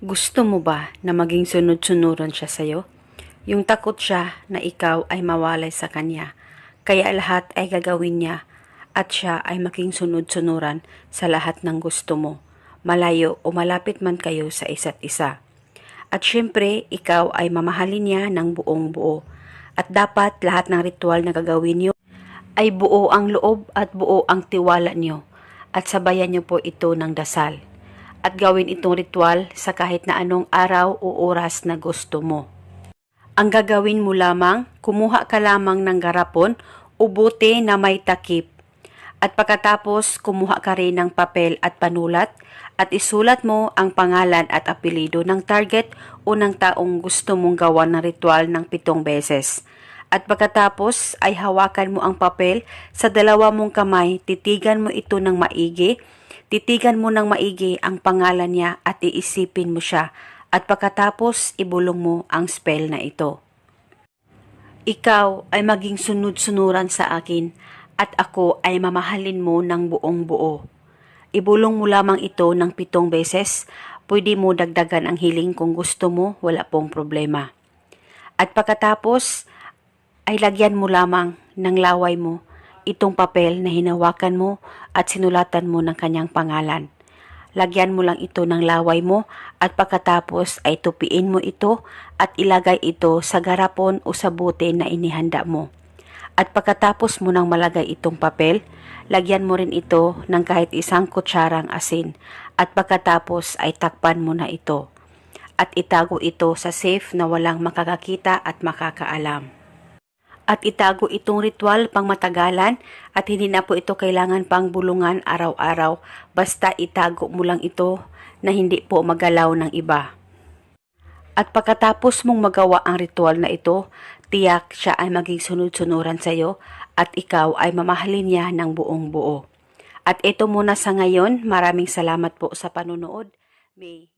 Gusto mo ba na maging sunod-sunuran siya sa'yo? Yung takot siya na ikaw ay mawalay sa kanya, kaya lahat ay gagawin niya at siya ay maging sunod-sunuran sa lahat ng gusto mo, malayo o malapit man kayo sa isa't isa. At syempre, ikaw ay mamahalin niya ng buong buo. At dapat lahat ng ritual na gagawin niyo ay buo ang loob at buo ang tiwala niyo. At sabayan niyo po ito ng dasal. At gawin itong ritual sa kahit na anong araw o oras na gusto mo. Ang gagawin mo lamang, kumuha ka lamang ng garapon o bote na may takip. At pagkatapos, kumuha ka rin ng papel at panulat at isulat mo ang pangalan at apelido ng target o ng taong gusto mong gawa ng ritual ng pitong beses. At pagkatapos ay hawakan mo ang papel sa dalawa mong kamay, titigan mo ito ng maigi, titigan mo ng maigi ang pangalan niya at iisipin mo siya at pagkatapos ibulong mo ang spell na ito. Ikaw ay maging sunod-sunuran sa akin at ako ay mamahalin mo ng buong buo. Ibulong mo lamang ito ng pitong beses, pwede mo dagdagan ang hiling kung gusto mo, wala pong problema. At pagkatapos, ay lagyan mo lamang ng laway mo itong papel na hinawakan mo at sinulatan mo ng kanyang pangalan. Lagyan mo lang ito ng laway mo at pagkatapos ay tupiin mo ito at ilagay ito sa garapon o sa bote na inihanda mo. At pagkatapos mo nang malagay itong papel, lagyan mo rin ito ng kahit isang kutsarang asin at pagkatapos ay takpan mo na ito. At itago ito sa safe na walang makakakita at makakaalam. At itago itong ritual pang matagalan at hindi na po ito kailangan pang bulungan araw-araw basta itago mo lang ito na hindi po magalaw ng iba. At pagkatapos mong magawa ang ritual na ito, tiyak siya ay maging sunod-sunuran sa iyo at ikaw ay mamahalin niya ng buong buo. At ito muna sa ngayon, maraming salamat po sa panunood. May